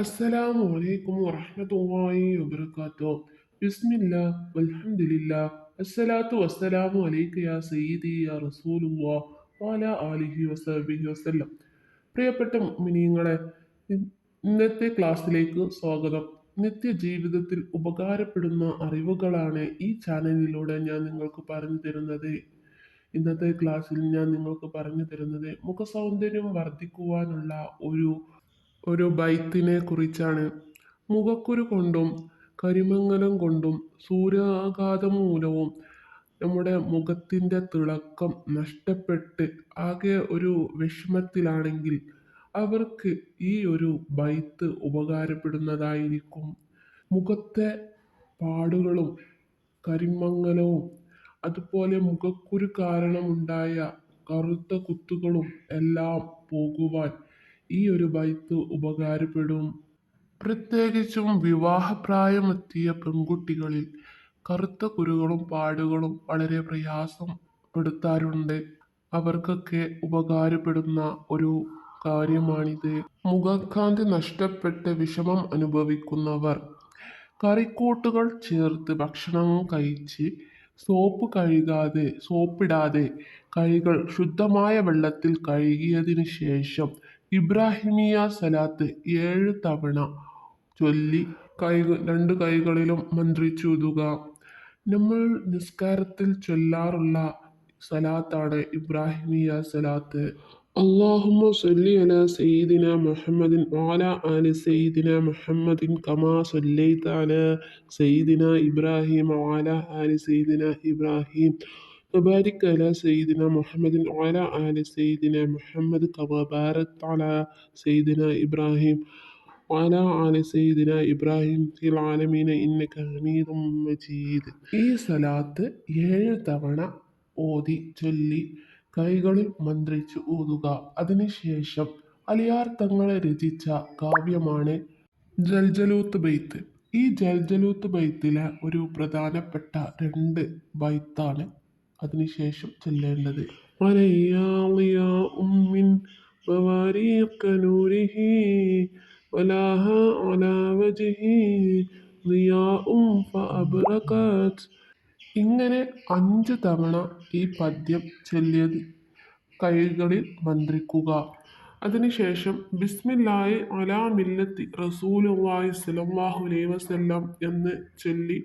അസ്സലാമു അലൈക്കും വറഹ്മത്തുള്ളാഹി വബറകാതുഹു ബിസ്മില്ലാ വൽഹംദുലില്ലാ അസ്സലാത്തു വസ്സലാമു അലൈക യാ സയ്യിദി യാ റസൂലുള്ളാഹ് വഅലാ ആലിഹി വസഹ്ബിഹി വസല്ലം. പ്രിയപ്പെട്ട മിനിയങ്ങളെ ഇന്നത്തെ ക്ലാസ്സിലേക്ക് സ്വാഗതം. നിത്യജീവിതത്തിൽ ഉപകാരപ്പെടുന്ന അറിവുകളാണ് ഈ ചാനലിലൂടെ ഞാൻ നിങ്ങൾക്ക് പറഞ്ഞു തരുന്നത്. ഇന്നത്തെ ക്ലാസ്സിൽ ഞാൻ നിങ്ങൾക്ക് പറഞ്ഞു തരുന്നത് മുഖസൗന്ദര്യം വർദ്ധിക്കുവാനുള്ള ഒരു ഒരു ബൈത്തിനെ കുറിച്ചാണ്. മുഖക്കുരു കൊണ്ടും കരിമംഗലം കൊണ്ടും സൂര്യാഘാതം മൂലവും നമ്മുടെ മുഖത്തിന്റെ തിളക്കം നഷ്ടപ്പെട്ട് ആകെ ഒരു വിഷമത്തിലാണെങ്കിൽ അവർക്ക് ഈ ഒരു ബൈത്ത് ഉപകാരപ്പെടുന്നതായിരിക്കും. മുഖത്തെ പാടുകളും കരിമങ്ങലവും അതുപോലെ മുഖക്കുരു കാരണമുണ്ടായ കറുത്ത കുത്തുകളും എല്ലാം പോകുവാൻ ഈ ഒരു ബൈക്ക് ഉപകാരപ്പെടും. പ്രത്യേകിച്ചും വിവാഹപ്രായമെത്തിയ പെൺകുട്ടികളിൽ കറുത്ത കുരുകളും പാടുകളും വളരെ പ്രയാസം പ്രയാസപ്പെടുത്താറുണ്ട് അവർക്കൊക്കെ ഉപകാരപ്പെടുന്ന ഒരു കാര്യമാണിത്. മുഖക്കാന്തി നഷ്ടപ്പെട്ട് വിഷമം അനുഭവിക്കുന്നവർ കറിക്കൂട്ടുകൾ ചേർത്ത് ഭക്ഷണം കഴിച്ച് സോപ്പ് കഴുകാതെ സോപ്പിടാതെ കൈകൾ ശുദ്ധമായ വെള്ളത്തിൽ കഴുകിയതിനു ശേഷം ഇബ്രാഹിമിയ സലാത്ത് ഏഴ് തവണ ചൊല്ലി കൈ രണ്ട് കൈകളിലും മന്ത്രിച്ചൂതുക നമ്മൾ നിസ്കാരത്തിൽ ചൊല്ലാറുള്ള സലാത്താണ് ഇബ്രാഹിമിയ സലാത്ത്. അള്ളാഹുമ്മ സല്ലി അല സയ്യിദിന മുഹമ്മദിൻ ആല അല സയ്യിദിന മുഹമ്മദിൻ കമാ സല്ലൈത അല സയ്യിദിന ഇബ്രാഹിം ആല അല സയ്യിദിന ഇബ്രാഹിം. وبارك على سيدنا محمد وعلى آل سيدنا محمد كما باركت على سيدنا إبراهيم وعلى آل سيدنا إبراهيم في العالمين إنك حميد مجيد ഈ സലാത്ത് ഏഴ് തവണ ഓതി ചൊല്ലി കൈകളിൽ മന്ത്രിച്ച് ഊതുക അതിനുശേഷം അലിയാർ തങ്ങളെ രചിച്ച കാവ്യമാണ് ജൽജലൂത്ത് ബൈത്ത് ഈ ജൽജലൂത്ത് ബൈത്തിലെ ഒരു പ്രധാനപ്പെട്ട രണ്ട് ബൈത്താണ് അതിനുശേഷം ചൊല്ലേണ്ടത് വലയ്യാളിയാ ഉമ്മിൻ بواريق نوره ولاها على وجهه ضياء فأبرقت ഇങ്ങനെ അഞ്ച് തവണ ഈ പദ്യം ചൊല്ലിയത് കൈകളിൽ മന്ത്രിക്കുക അതിനുശേഷം ബിസ്മില്ലായി അലാ മില്ലത്തി റസൂലുള്ളാഹി സ്വല്ലല്ലാഹു അലൈഹി വസല്ലം എന്ന് ചൊല്ലി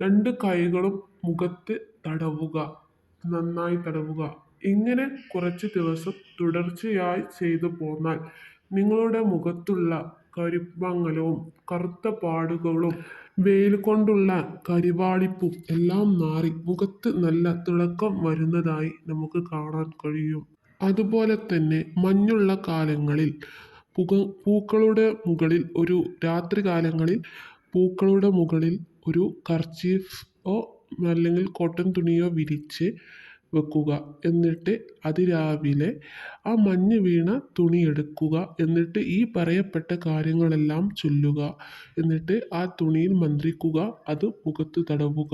രണ്ട് കൈകളും മുഖത്ത് തടവുക നന്നായി തടവുക. ഇങ്ങനെ കുറച്ച് ദിവസം തുടർച്ചയായി ചെയ്തു പോന്നാൽ നിങ്ങളുടെ മുഖത്തുള്ള കരിമങ്ങലവും കറുത്ത പാടുകളും വെയിൽ കൊണ്ടുള്ള കരിവാളിപ്പും എല്ലാം മാറി മുഖത്ത് നല്ല തിളക്കം വരുന്നതായി നമുക്ക് കാണാൻ കഴിയും. അതുപോലെ തന്നെ മഞ്ഞുള്ള കാലങ്ങളിൽ പുക പൂക്കളുടെ മുകളിൽ ഒരു രാത്രി കാലങ്ങളിൽ പൂക്കളുടെ മുകളിൽ ഒരു കർച്ചീഫോ അല്ലെങ്കിൽ കോട്ടൺ തുണിയോ വിരിച്ച് വെക്കുക. എന്നിട്ട് അതിരാവിലെ ആ മഞ്ഞ് വീണ തുണി എടുക്കുക. എന്നിട്ട് ഈ പറയപ്പെട്ട കാര്യങ്ങളെല്ലാം ചൊല്ലുക. എന്നിട്ട് ആ തുണിയിൽ മന്ത്രിക്കുക. അത് മുഖത്ത് തടവുക.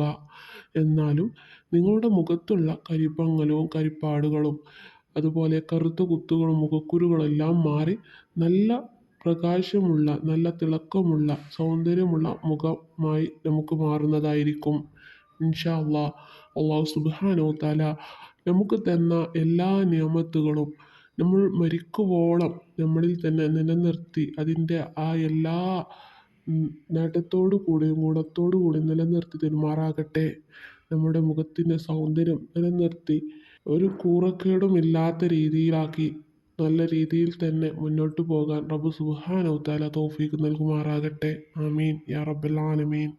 എന്നാലും നിങ്ങളുടെ മുഖത്തുള്ള കരിപ്പങ്ങലവും കരിപ്പാടുകളും അതുപോലെ കറുത്ത കുത്തുകളും മുഖക്കുരുകളെല്ലാം മാറി നല്ല പ്രകാശമുള്ള നല്ല തിളക്കമുള്ള സൗന്ദര്യമുള്ള മുഖമായി നമുക്ക് മാറുന്നതായിരിക്കും. ഇൻഷാ അള്ളാ അള്ളാഹു സുബാനോ തല നമുക്ക് തന്ന എല്ലാ നിയമത്തുകളും നമ്മൾ മരിക്കുവോളം നമ്മളിൽ തന്നെ നിലനിർത്തി അതിന്റെ ആ എല്ലാ നേട്ടത്തോടു കൂടിയും ഗുണത്തോടു കൂടി നിലനിർത്തി പെരുമാറാകട്ടെ നമ്മുടെ മുഖത്തിന്റെ സൗന്ദര്യം നിലനിർത്തി ഒരു കൂറക്കേടും ഇല്ലാത്ത രീതിയിലാക്കി നല്ല രീതിയിൽ തന്നെ മുന്നോട്ട് പോകാൻ റബ്ബ് സുബ്ഹാനഹു തല തൗഫീഖ് നൽകുമാറാകട്ടെ. ആമീൻ. യാ റബ്ബൽ ആലമീൻ.